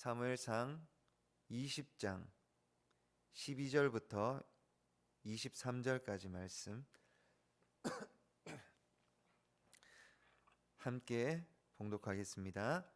사무엘상 20장 12절부터 23절까지 말씀 함께 봉독하겠습니다.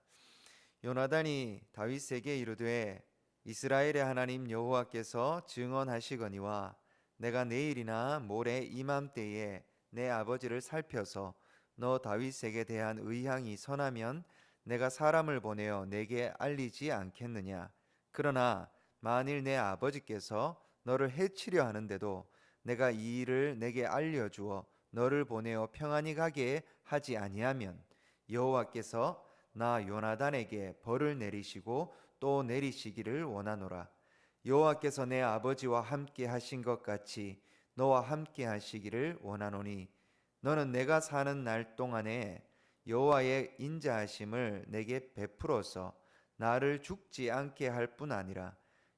요나단이 다윗에게 이르되 이스라엘의 하나님 여호와께서 증언하시거니와 내가 내일이나 모레 이맘때에 내 아버지를 살펴서 너 다윗에게 대한 의향이 선하면 내가 사람을 보내어 내게 알리지 않겠느냐? 그러나 만일 내 아버지께서 너를 해치려 하는데도 내가 이 일을 내게 알려 주어 너를 보내어 평안히 가게 하지 아니하면 여호와께서 나 요나단에게 벌을 내리시고 또 내리시기를 원하노라. 여호와께서 내 아버지와 함께 하신 것 같이 너와 함께 하시기를 원하노니 너는 내가 사는 날 동안에 여호와의 인자하심을 내게 베풀어서 나를 죽지 않게 할 뿐 아니라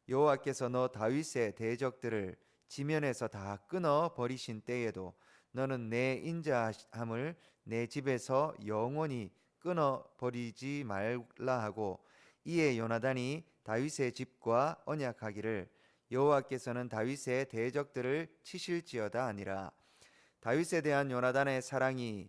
여호와께서 너 다윗의 대적들을 지면에서 다 끊어 버리신 때에도 너는 내 인자함을 내 집에서 영원히 끊어 버리지 말라 하고 이에 요나단이 다윗의 집과 언약하기를 여호와께서는 다윗의 대적들을 치실지어다 아니라 다윗에 대한 요나단의 사랑이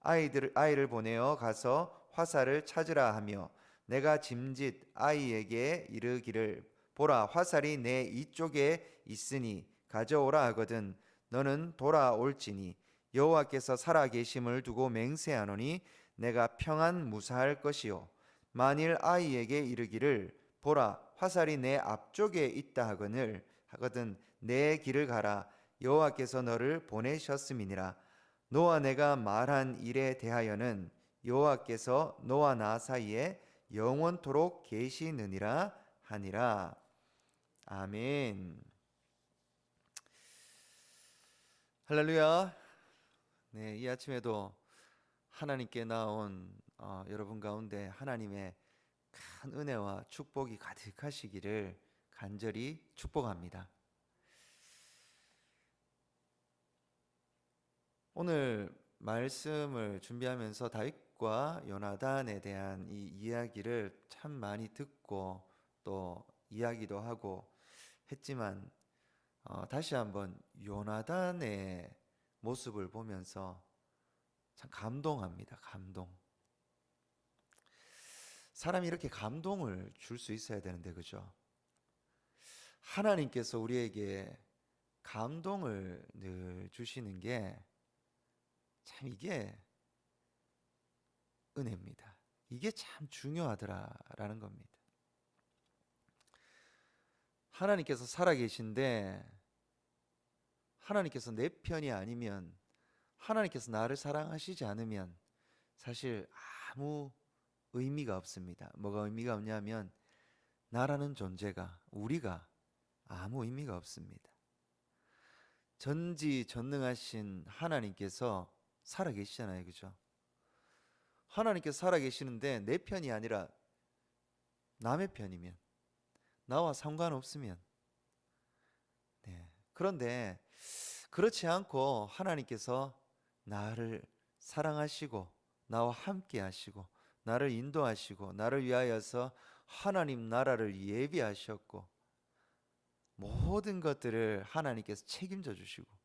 아이들 아이를 보내어 가서 화살을 찾으라 하며 내가 짐짓 아이에게 이르기를 보라 화살이 내 이쪽에 있으니 가져오라 하거든 너는 돌아올지니 여호와께서 살아 계심을 두고 맹세하노니 내가 평안 무사할 것이요. 만일 아이에게 이르기를 보라 화살이 내 앞쪽에 있다 하거늘 하거든 내 길을 가라. 여호와께서 너를 보내셨음이니라 너와 내가 말한 일에 대하여는 여호와께서 너와 나 사이에 영원토록 계시느니라 하니라. 아멘. 할렐루야. 네, 이 아침에도 하나님께 나온 어, 여러분 가운데 하나님의 큰 은혜와 축복이 가득하시기를 간절히 축복합니다. 오늘 말씀을 준비하면서 다윗과 요나단에 대한 이 이야기를 참 많이 듣고 또 이야기도 하고 했지만 어, 다시 한번 요나단의 모습을 보면서 참 감동합니다. 감동. 사람이 이렇게 감동을 줄 수 있어야 되는데 그죠? 하나님께서 우리에게 감동을 늘 주시는 게 참 이게 은혜입니다. 이게 참 중요하더라라는 겁니다. 하나님께서 살아계신데 하나님께서 내 편이 아니면 하나님께서 나를 사랑하시지 않으면 사실 아무 의미가 없습니다. 뭐가 의미가 없냐면 나라는 존재가 우리가 아무 의미가 없습니다. 전지 전능하신 하나님께서 살아 계시잖아요. 그죠? 하나님께서 살아 계시는데 내 편이 아니라 남의 편이면 나와 상관없으면 네. 그런데 그렇지 않고 하나님께서 나를 사랑하시고 나와 함께 하시고 나를 인도하시고 나를 위하여서 하나님 나라를 예비하셨고 모든 것들을 하나님께서 책임져 주시고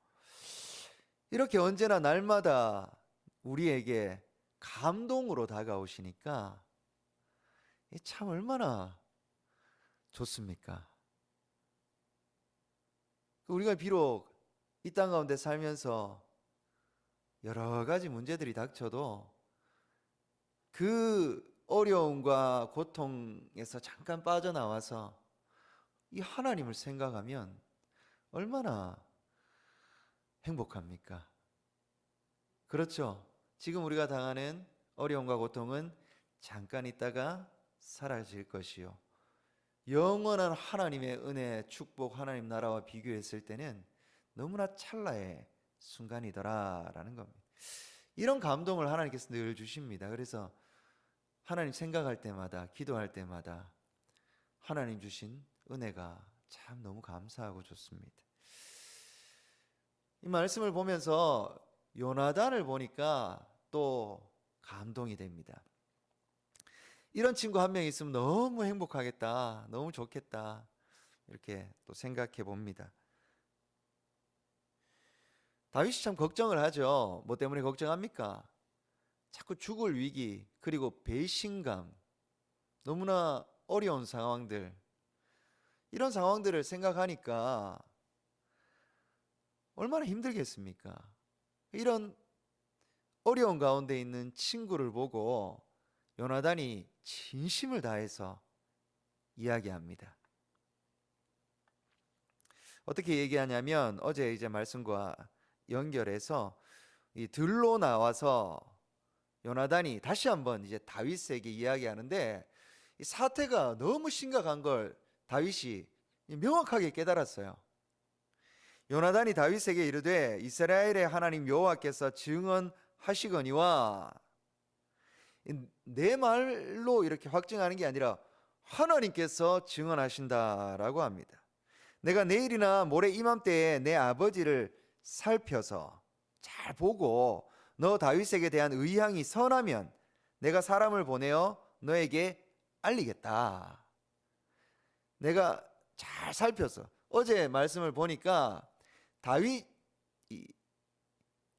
이렇게 언제나 날마다 우리에게 감동으로 다가오시니까 참 얼마나 좋습니까? 우리가 비록 이 땅 가운데 살면서 여러 가지 문제들이 닥쳐도 그 어려움과 고통에서 잠깐 빠져나와서 이 하나님을 생각하면 얼마나 행복합니까? 그렇죠. 지금 우리가 당하는 어려움과 고통은 잠깐 있다가 사라질 것이요. 영원한 하나님의 은혜, 축복, 하나님 나라와 비교했을 때는 너무나 찰나의 순간이더라라는 겁니다. 이런 감동을 하나님께서 늘 주십니다. 그래서 하나님 생각할 때마다, 기도할 때마다 하나님 주신 은혜가 참 너무 감사하고 좋습니다. 이 말씀을 보면서 요나단을 보니까 또 감동이 됩니다. 이런 친구 한 명 있으면 너무 행복하겠다. 너무 좋겠다. 이렇게 또 생각해 봅니다. 다윗이 참 걱정을 하죠. 뭐 때문에 걱정합니까? 자꾸 죽을 위기, 그리고 배신감, 너무나 어려운 상황들, 이런 상황들을 생각하니까 얼마나 힘들겠습니까? 이런 어려운 가운데 있는 친구를 보고 요나단이 진심을 다해서 이야기합니다. 어떻게 얘기하냐면 어제 이제 말씀과 연결해서 이 들로 나와서 요나단이 다시 한번 이제 다윗에게 이야기하는데 이 사태가 너무 심각한 걸 다윗이 명확하게 깨달았어요. 요나단이 다윗에게 이르되 이스라엘의 하나님 여호와께서 증언하시거니와 내 말로 이렇게 확증하는 게 아니라 하나님께서 증언하신다라고 합니다. 내가 내일이나 모레 이맘때에 내 아버지를 살펴서 잘 보고 너 다윗에게 대한 의향이 선하면 내가 사람을 보내어 너에게 알리겠다. 내가 잘 살펴서 어제 말씀을 보니까 다윗 이,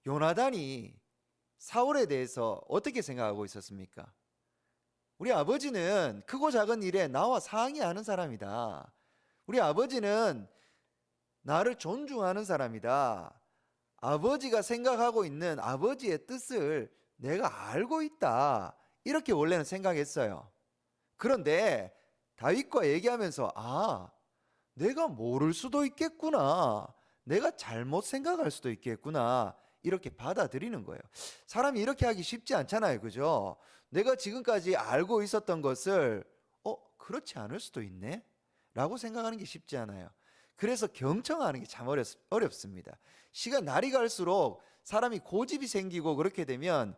요나단이 사울에 대해서 어떻게 생각하고 있었습니까? 우리 아버지는 크고 작은 일에 나와 상의하는 사람이다. 우리 아버지는 나를 존중하는 사람이다. 아버지가 생각하고 있는 아버지의 뜻을 내가 알고 있다. 이렇게 원래는 생각했어요. 그런데 다윗과 얘기하면서 아, 내가 모를 수도 있겠구나. 내가 잘못 생각할 수도 있겠구나. 이렇게 받아들이는 거예요. 사람이 이렇게 하기 쉽지 않잖아요. 그죠? 내가 지금까지 알고 있었던 것을 어, 그렇지 않을 수도 있네. 라고 생각하는 게 쉽지 않아요. 그래서 경청하는 게 참 어렵, 습니다 시간 날이 갈수록 사람이 고집이 생기고 그렇게 되면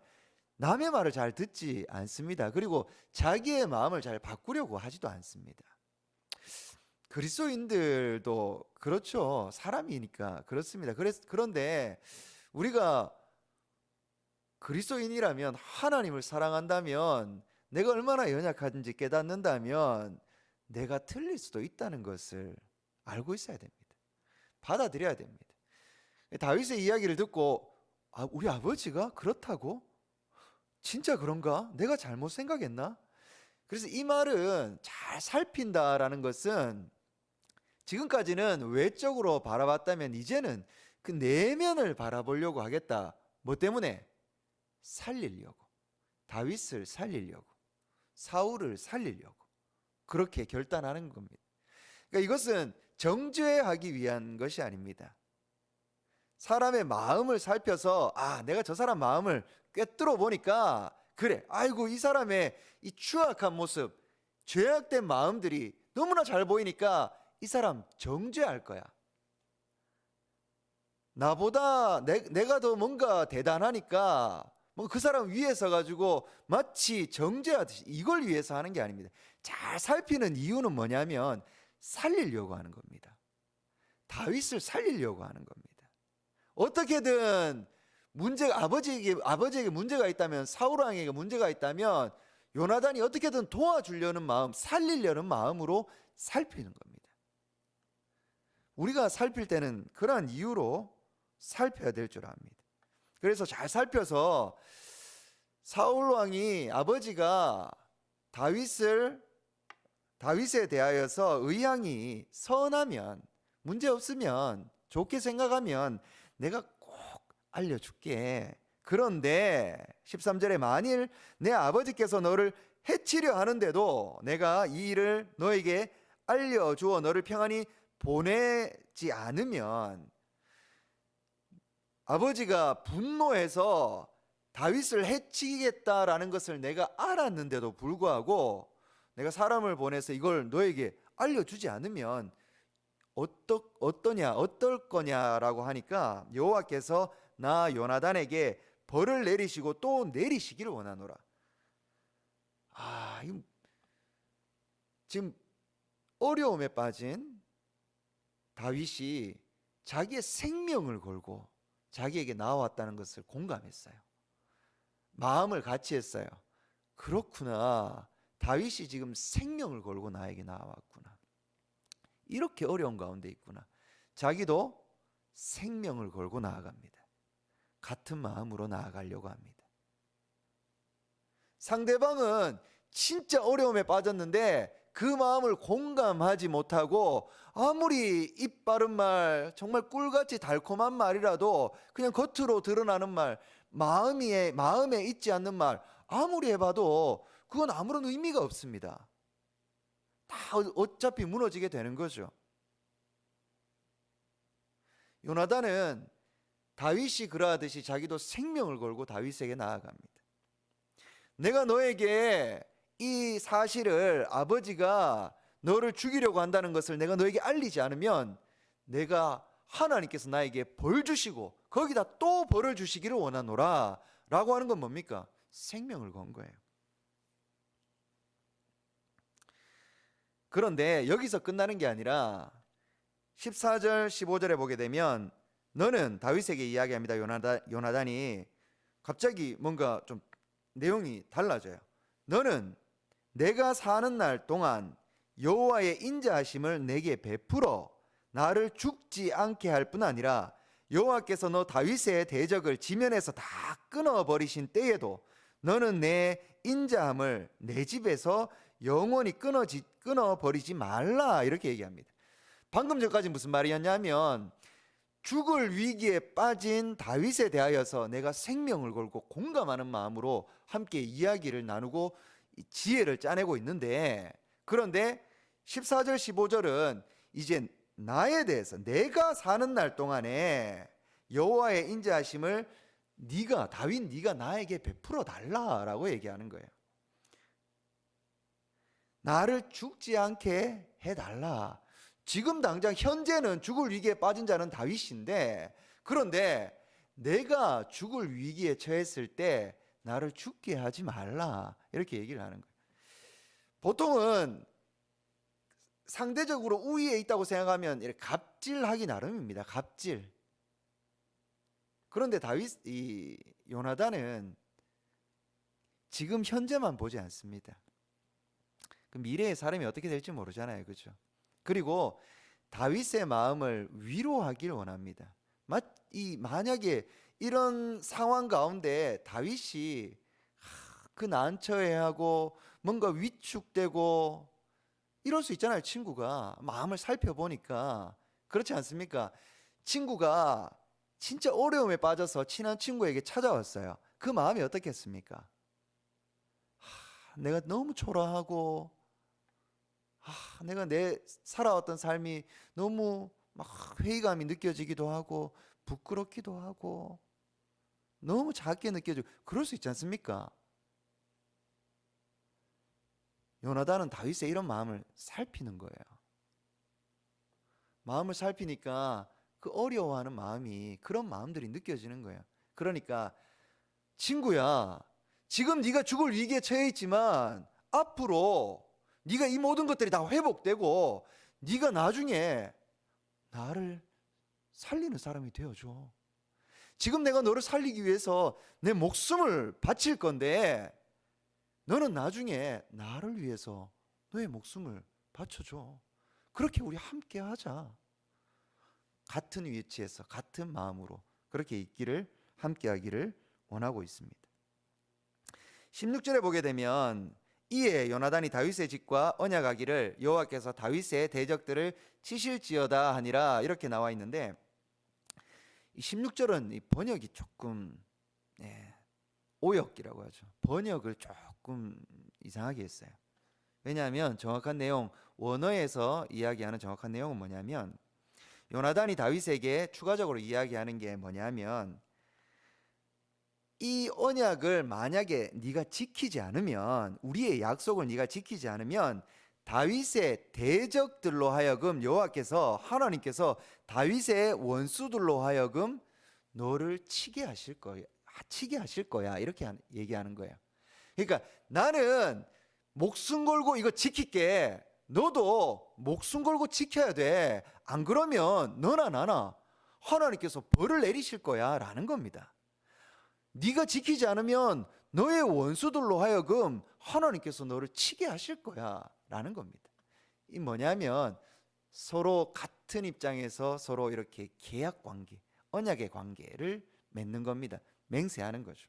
남의 말을 잘 듣지 않습니다. 그리고 자기의 마음을 잘 바꾸려고 하지도 않습니다. 그리스도인들도 그렇죠. 사람이니까 그렇습니다. 그래서 그런데 우리가 그리스도인이라면 하나님을 사랑한다면 내가 얼마나 연약한지 깨닫는다면 내가 틀릴 수도 있다는 것을 알고 있어야 됩니다. 받아들여야 됩니다. 다윗의 이야기를 듣고 아, 우리 아버지가 그렇다고? 진짜 그런가? 내가 잘못 생각했나? 그래서 이 말은 잘 살핀다라는 것은 지금까지는 외적으로 바라봤다면 이제는 그 내면을 바라보려고 하겠다. 뭐 때문에? 살리려고. 다윗을 살리려고. 사울을 살리려고. 그렇게 결단하는 겁니다. 그러니까 이것은 정죄하기 위한 것이 아닙니다. 사람의 마음을 살펴서 아, 내가 저 사람 마음을 꿰뚫어 보니까 그래. 아이고 이 사람의 이 추악한 모습, 죄악된 마음들이 너무나 잘 보이니까 이 사람 정죄할 거야. 나보다 내, 내가 더 뭔가 대단하니까 뭐 그 사람 위에서 가지고 마치 정죄하듯이 이걸 위해서 하는 게 아닙니다. 잘 살피는 이유는 뭐냐면 살리려고 하는 겁니다. 다윗을 살리려고 하는 겁니다. 어떻게든 문제가 아버지에게 아버지에게 문제가 있다면 사울 왕에게 문제가 있다면 요나단이 어떻게든 도와주려는 마음, 살리려는 마음으로 살피는 겁니다. 우리가 살필 때는 그러한 이유로 살펴야 될 줄 압니다. 그래서 잘 살펴서 사울 왕이 아버지가 다윗을 다윗에 대하여서 의향이 선하면 문제 없으면 좋게 생각하면 내가 꼭 알려줄게. 그런데 13절에 만일 내 아버지께서 너를 해치려 하는데도 내가 이 일을 너에게 알려주어 너를 평안히 보내지 않으면 아버지가 분노해서 다윗을 해치겠다라는 것을 내가 알았는데도 불구하고 내가 사람을 보내서 이걸 너에게 알려주지 않으면 어떠, 어떠냐 어떨 거냐라고 하니까 여호와께서 나 요나단에게 벌을 내리시고 또 내리시기를 원하노라. 아, 이 지금 어려움에 빠진 다윗이 자기의 생명을 걸고 자기에게 나왔다는 것을 공감했어요. 마음을 같이 했어요. 그렇구나. 다윗이 지금 생명을 걸고 나에게 나왔구나. 이렇게 어려운 가운데 있구나. 자기도 생명을 걸고 나아갑니다. 같은 마음으로 나아가려고 합니다. 상대방은 진짜 어려움에 빠졌는데 그 마음을 공감하지 못하고 아무리 입 바른 말, 정말 꿀같이 달콤한 말이라도 그냥 겉으로 드러나는 말, 마음에 마음에 있지 않는 말 아무리 해봐도 그건 아무런 의미가 없습니다. 다 어차피 무너지게 되는 거죠. 요나단은 다윗이 그러하듯이 자기도 생명을 걸고 다윗에게 나아갑니다. 내가 너에게 이 사실을 아버지가 너를 죽이려고 한다는 것을 내가 너에게 알리지 않으면 내가 하나님께서 나에게 벌 주시고 거기다 또 벌을 주시기를 원하노라 라고 하는 건 뭡니까? 생명을 건 거예요. 그런데 여기서 끝나는 게 아니라 14절 15절에 보게 되면 너는 다윗에게 이야기합니다. 요나단, 요나단이 갑자기 뭔가 좀 내용이 달라져요. 너는 내가 사는 날 동안 여호와의 인자하심을 내게 베풀어 나를 죽지 않게 할 뿐 아니라 여호와께서 너 다윗의 대적을 지면에서 다 끊어 버리신 때에도 너는 내 인자함을 내 집에서 영원히 끊어지 끊어 버리지 말라 이렇게 얘기합니다. 방금 전까지 무슨 말이었냐면 죽을 위기에 빠진 다윗에 대하여서 내가 생명을 걸고 공감하는 마음으로 함께 이야기를 나누고 지혜를 짜내고 있는데 그런데 14절 15절은 이제 나에 대해서 내가 사는 날 동안에 여호와의 인자하심을 네가 다윗 네가 나에게 베풀어 달라라고 얘기하는 거예요. 나를 죽지 않게 해 달라. 지금 당장 현재는 죽을 위기에 빠진 자는 다윗인데 그런데 내가 죽을 위기에 처했을 때 나를 죽게 하지 말라 이렇게 얘기를 하는 거예요. 보통은 상대적으로 우위에 있다고 생각하면 이렇게 갑질하기 나름입니다. 갑질. 그런데 다윗 이 요나단은 지금 현재만 보지 않습니다. 그 미래의 사람이 어떻게 될지 모르잖아요. 그렇죠? 그리고 다윗의 마음을 위로하길 원합니다. 이 만약에 이런 상황 가운데 다윗이 그 난처해하고 뭔가 위축되고 이럴 수 있잖아요. 친구가 마음을 살펴보니까 그렇지 않습니까? 친구가 진짜 어려움에 빠져서 친한 친구에게 찾아왔어요. 그 마음이 어떻겠습니까? 하, 내가 너무 초라하고 아, 내가 내 살아왔던 삶이 너무 막 회의감이 느껴지기도 하고 부끄럽기도 하고 너무 작게 느껴지고 그럴 수 있지 않습니까? 요나단은 다윗의 이런 마음을 살피는 거예요. 마음을 살피니까 그 어려워하는 마음이 그런 마음들이 느껴지는 거예요. 그러니까 친구야, 지금 네가 죽을 위기에 처해 있지만 앞으로 네가 이 모든 것들이 다 회복되고 네가 나중에 나를 살리는 사람이 되어 줘. 지금 내가 너를 살리기 위해서 내 목숨을 바칠 건데 너는 나중에 나를 위해서 너의 목숨을 바쳐줘. 그렇게 우리 함께 하자. 같은 위치에서 같은 마음으로 그렇게 있기를 함께 하기를 원하고 있습니다. 16절에 보게 되면 이에 요나단이 다윗의 집과 언약하기를 여호와께서 다윗의 대적들을 치실지어다 하니라 이렇게 나와 있는데 이 16절은 이 번역이 조금 네, 오역이라고 하죠. 번역을 조금 이상하게 했어요. 왜냐하면 정확한 내용 원어에서 이야기하는 정확한 내용은 뭐냐면 요나단이 다윗에게 추가적으로 이야기하는 게 뭐냐면 이 언약을 만약에 네가 지키지 않으면 우리의 약속을 네가 지키지 않으면 다윗의 대적들로 하여금 여호와께서 하나님께서 다윗의 원수들로 하여금 너를 치게 하실 거야. 치게 하실 거야. 이렇게 하- 얘기하는 거예요. 그러니까 나는 목숨 걸고 이거 지킬게. 너도 목숨 걸고 지켜야 돼. 안 그러면 너나 나나 하나님께서 벌을 내리실 거야 라는 겁니다. 네가 지키지 않으면 너의 원수들로 하여금 하나님께서 너를 치게 하실 거야 라는 겁니다. 이 뭐냐면 서로 같은 입장에서 서로 이렇게 계약 관계, 언약의 관계를 맺는 겁니다. 맹세하는 거죠.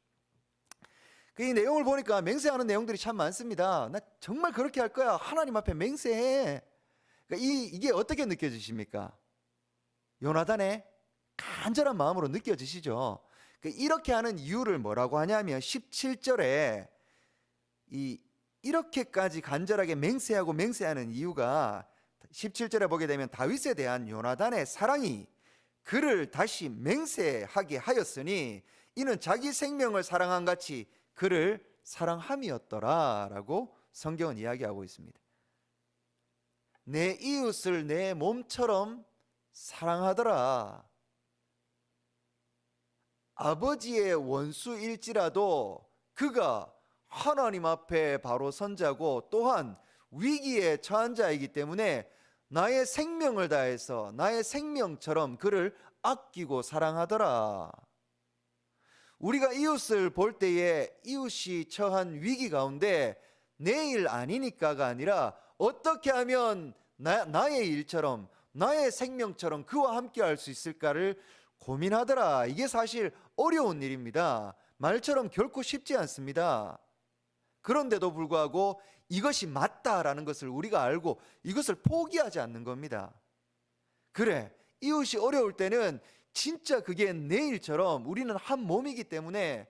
그이 내용을 보니까 맹세하는 내용들이 참 많습니다. 나 정말 그렇게 할 거야. 하나님 앞에 맹세해. 그러니까 이 이게 어떻게 느껴지십니까? 요나단의 간절한 마음으로 느껴지시죠? 그 이렇게 하는 이유를 뭐라고 하냐면 17절에 이 이렇게까지 간절하게 맹세하고 맹세하는 이유가 17절에 보게 되면 다윗에 대한 요나단의 사랑이 그를 다시 맹세하게 하였으니 이는 자기 생명을 사랑한 같이 그를 사랑함이었더라라고 성경은 이야기하고 있습니다. 내 이웃을 내 몸처럼 사랑하더라. 아버지의 원수일지라도 그가 하나님 앞에 바로 선자고 또한 위기에 처한 자이기 때문에 나의 생명을 다해서 나의 생명처럼 그를 아끼고 사랑하더라. 우리가 이웃을 볼 때에 이웃이 처한 위기 가운데 내일 아니니까가 아니라 어떻게 하면 나, 나의 일처럼 나의 생명처럼 그와 함께 할 수 있을까를 고민하더라. 이게 사실 어려운 일입니다. 말처럼 결코 쉽지 않습니다. 그런데도 불구하고 이것이 맞다라는 것을 우리가 알고 이것을 포기하지 않는 겁니다. 그래, 이웃이 어려울 때는 진짜 그게 내 일처럼 우리는 한 몸이기 때문에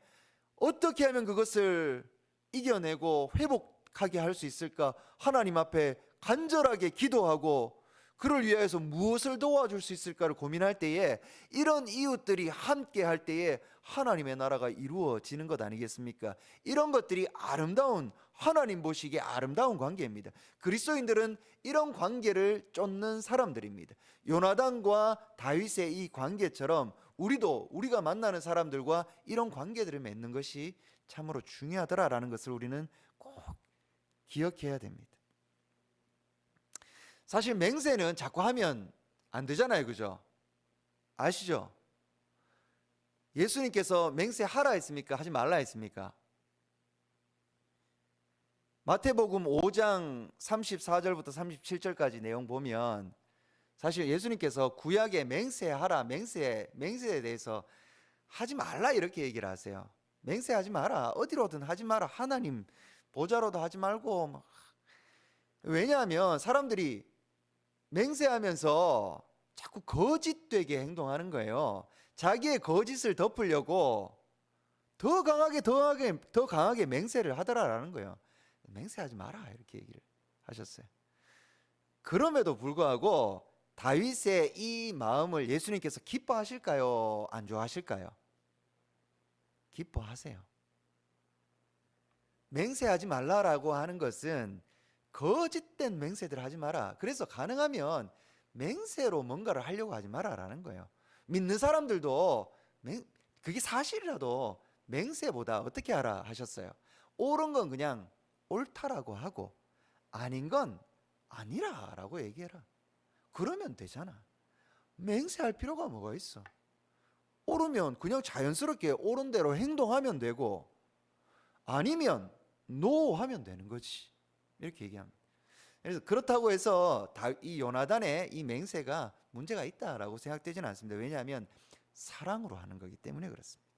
어떻게 하면 그것을 이겨내고 회복하게 할 수 있을까? 하나님 앞에 간절하게 기도하고 그를 위하여서 무엇을 도와줄 수 있을까를 고민할 때에 이런 이웃들이 함께 할 때에 하나님의 나라가 이루어지는 것 아니겠습니까? 이런 것들이 아름다운 하나님 보시기에 아름다운 관계입니다. 그리스도인들은 이런 관계를 쫓는 사람들입니다. 요나단과 다윗의 이 관계처럼 우리도 우리가 만나는 사람들과 이런 관계들을 맺는 것이 참으로 중요하더라라는 것을 우리는 꼭 기억해야 됩니다. 사실 맹세는 자꾸 하면 안 되잖아요. 그죠? 아시죠? 예수님께서 맹세하라 했습니까? 하지 말라 했습니까? 마태복음 5장 34절부터 37절까지 내용 보면 사실 예수님께서 구약에 맹세하라, 맹세, 맹세에 대해서 하지 말라 이렇게 얘기를 하세요. 맹세하지 마라. 어디로든 하지 마라. 하나님 보좌로도 하지 말고 막. 왜냐하면 사람들이 맹세하면서 자꾸 거짓되게 행동하는 거예요. 자기의 거짓을 덮으려고 더 강하게 더 강하게 더 강하게 맹세를 하더라라는 거예요. 맹세하지 마라 이렇게 얘기를 하셨어요. 그럼에도 불구하고 다윗의 이 마음을 예수님께서 기뻐하실까요? 안 좋아하실까요? 기뻐하세요. 맹세하지 말라라고 하는 것은 거짓된 맹세들 하지 마라. 그래서 가능하면 맹세로 뭔가를 하려고 하지 마라라는 거예요. 믿는 사람들도 맹, 그게 사실이라도 맹세보다 어떻게 하라 하셨어요. 옳은 건 그냥 옳다라고 하고 아닌 건 아니라라고 얘기해라. 그러면 되잖아. 맹세할 필요가 뭐가 있어? 옳으면 그냥 자연스럽게 옳은 대로 행동하면 되고 아니면 노 하면 되는 거지. 이렇게 얘기합니다. 그래서 그렇다고 해서 다- 이 요나단의 이 맹세가 문제가 있다라고 생각되지는 않습니다. 왜냐하면 사랑으로 하는 거기 때문에 그렇습니다.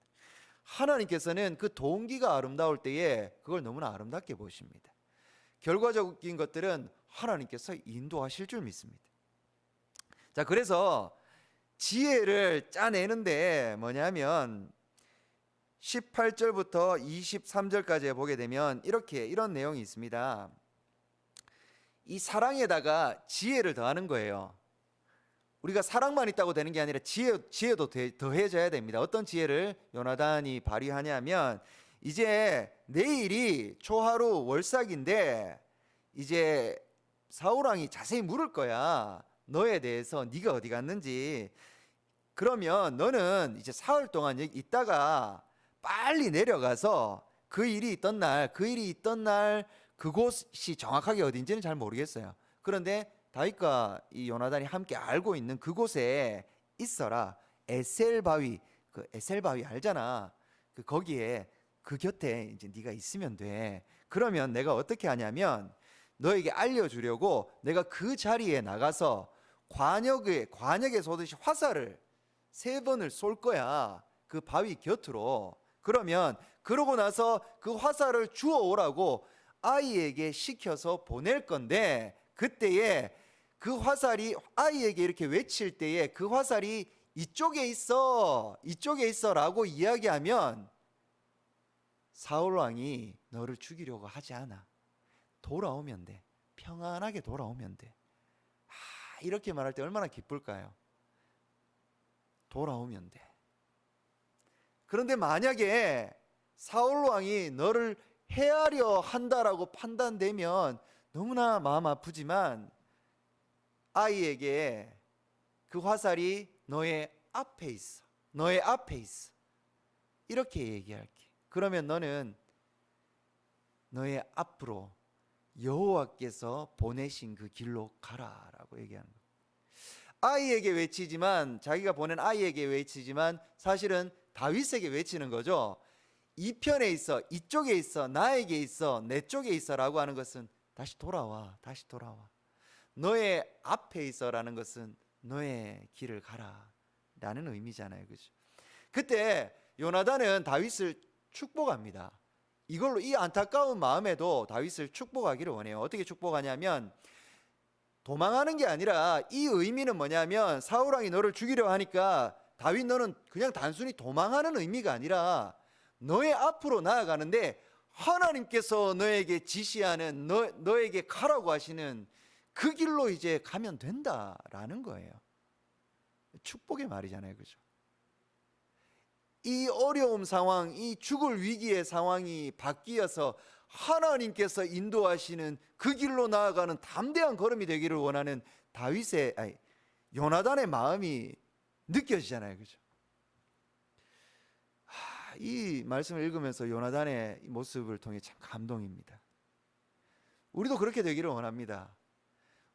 하나님께서는 그 동기가 아름다울 때에 그걸 너무나 아름답게 보십니다. 결과적인 것들은 하나님께서 인도하실 줄 믿습니다. 자, 그래서 지혜를 짜내는데 뭐냐면 18절부터 23절까지 보게 되면 이렇게 이런 내용이 있습니다. 이 사랑에다가 지혜를 더하는 거예요. 우리가 사랑만 있다고 되는 게 아니라 지혜 지혜도 더- 더해져야 됩니다. 어떤 지혜를 요나단이 발휘하냐면 이제 내일이 초하루 월삭인데 이제 사울 왕이 자세히 물을 거야. 너에 대해서 네가 어디 갔는지. 그러면 너는 이제 사흘 동안 여기 있다가 빨리 내려가서 그 일이 있던 날, 그 일이 있던 날 그곳이 정확하게 어딘지는 잘 모르겠어요. 그런데 다윗과 이 요나단이 함께 알고 있는 그곳에 있어라. 에셀 바위, 그 에셀 바위 알잖아. 그 거기에 그 곁에 이제 네가 있으면 돼. 그러면 내가 어떻게 하냐면 너에게 알려주려고 내가 그 자리에 나가서 관역에 관역에 쏘듯이 화살을 세 번을 쏠 거야. 그 바위 곁으로. 그러면 그러고 나서 그 화살을 주워 오라고 아이에게 시켜서 보낼 건데 그때에 그 화살이 아이에게 이렇게 외칠 때에 그 화살이 이쪽에 있어 이쪽에 있어라고 이야기하면 사울 왕이 너를 죽이려고 하지 않아 돌아오면 돼 평안하게 돌아오면 돼 아, 이렇게 말할 때 얼마나 기쁠까요? 돌아오면 돼. 그런데 만약에 사울 왕이 너를 해하려 한다라고 판단되면 너무나 마음 아프지만 아이에게 그 화살이 너의 앞에 있어. 너의 앞에 있어. 이렇게 얘기할게. 그러면 너는 너의 앞으로 여호와께서 보내신 그 길로 가라라고 얘기하는 거예요. 아이에게 외치지만 자기가 보낸 아이에게 외치지만 사실은 다윗에게 외치는 거죠. 이 편에 있어, 이쪽에 있어, 나에게 있어, 내 쪽에 있어라고 하는 것은 다시 돌아와, 다시 돌아와. 너의 앞에 있어라는 것은 너의 길을 가라라는 의미잖아요, 그죠? 그때 요나단은 다윗을 축복합니다. 이걸로 이 안타까운 마음에도 다윗을 축복하기를 원해요. 어떻게 축복하냐면 도망하는 게 아니라 이 의미는 뭐냐면 사울 왕이 너를 죽이려 하니까 다윗 너는 그냥 단순히 도망하는 의미가 아니라 너의 앞으로 나아가는데 하나님께서 너에게 지시하는 너, 너에게 가라고 하시는 그 길로 이제 가면 된다라는 거예요. 축복의 말이잖아요. 그죠? 이 어려움 상황, 이 죽을 위기의 상황이 바뀌어서 하나님께서 인도하시는 그 길로 나아가는 담대한 걸음이 되기를 원하는 다윗의 아니, 요나단의 마음이 느껴지잖아요. 그죠? 하, 이 말씀을 읽으면서 요나단의 모습을 통해 참 감동입니다. 우리도 그렇게 되기를 원합니다.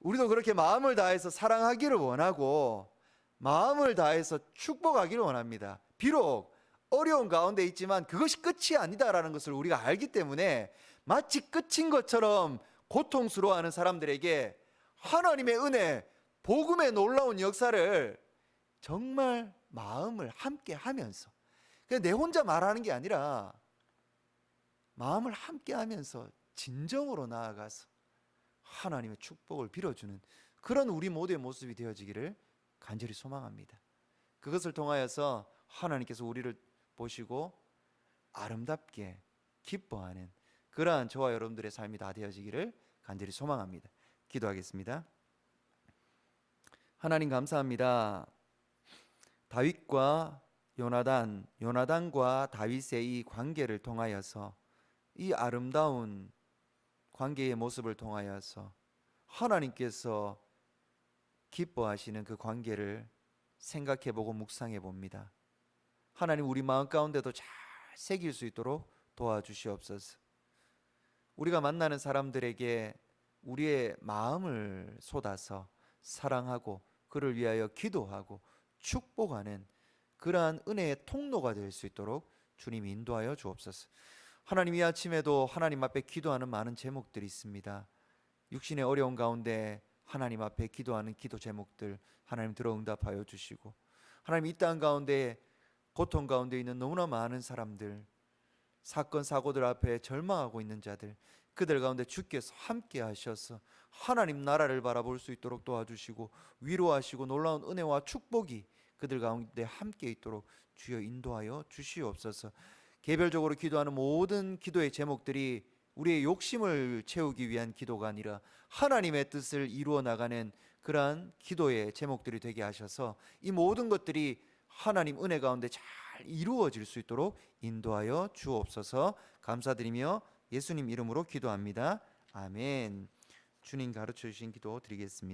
우리도 그렇게 마음을 다해서 사랑하기를 원하고 마음을 다해서 축복하기를 원합니다. 비록 어려운 가운데 있지만 그것이 끝이 아니다라는 것을 우리가 알기 때문에 마치 끝인 것처럼 고통스러워하는 사람들에게 하나님의 은혜, 복음의 놀라운 역사를 정말 마음을 함께 하면서 그냥 내 혼자 말하는 게 아니라 마음을 함께 하면서 진정으로 나아가서 하나님의 축복을 빌어주는 그런 우리 모두의 모습이 되어지기를 간절히 소망합니다. 그것을 통하여서 하나님께서 우리를 보시고 아름답게 기뻐하는 그러한 저와 여러분들의 삶이 다 되어지기를 간절히 소망합니다. 기도하겠습니다. 하나님 감사합니다. 다윗과 요나단, 요나단과 다윗의 이 관계를 통하여서 이 아름다운 관계의 모습을 통하여서 하나님께서 기뻐하시는 그 관계를 생각해 보고 묵상해 봅니다. 하나님 우리 마음 가운데도 잘 새길 수 있도록 도와주시옵소서. 우리가 만나는 사람들에게 우리의 마음을 쏟아서 사랑하고 그를 위하여 기도하고 축복하는 그러한 은혜의 통로가 될 수 있도록 주님 인도하여 주옵소서. 하나님 이 아침에도 하나님 앞에 기도하는 많은 제목들이 있습니다. 육신의 어려운 가운데 하나님 앞에 기도하는 기도 제목들 하나님 들어 응답하여 주시고 하나님 이 땅 가운데 고통 가운데 있는 너무나 많은 사람들 사건 사고들 앞에 절망하고 있는 자들 그들 가운데 주께서 함께 하셔서 하나님 나라를 바라볼 수 있도록 도와주시고 위로하시고 놀라운 은혜와 축복이 그들 가운데 함께 있도록 주여 인도하여 주시옵소서. 개별적으로 기도하는 모든 기도의 제목들이 우리의 욕심을 채우기 위한 기도가 아니라 하나님의 뜻을 이루어 나가는 그러한 기도의 제목들이 되게 하셔서 이 모든 것들이 하나님 은혜 가운데 잘 이루어질 수 있도록 인도하여 주옵소서 감사드리며 예수님 이름으로 기도합니다. 아멘. 주님 가르쳐 주신 기도 드리겠습니다.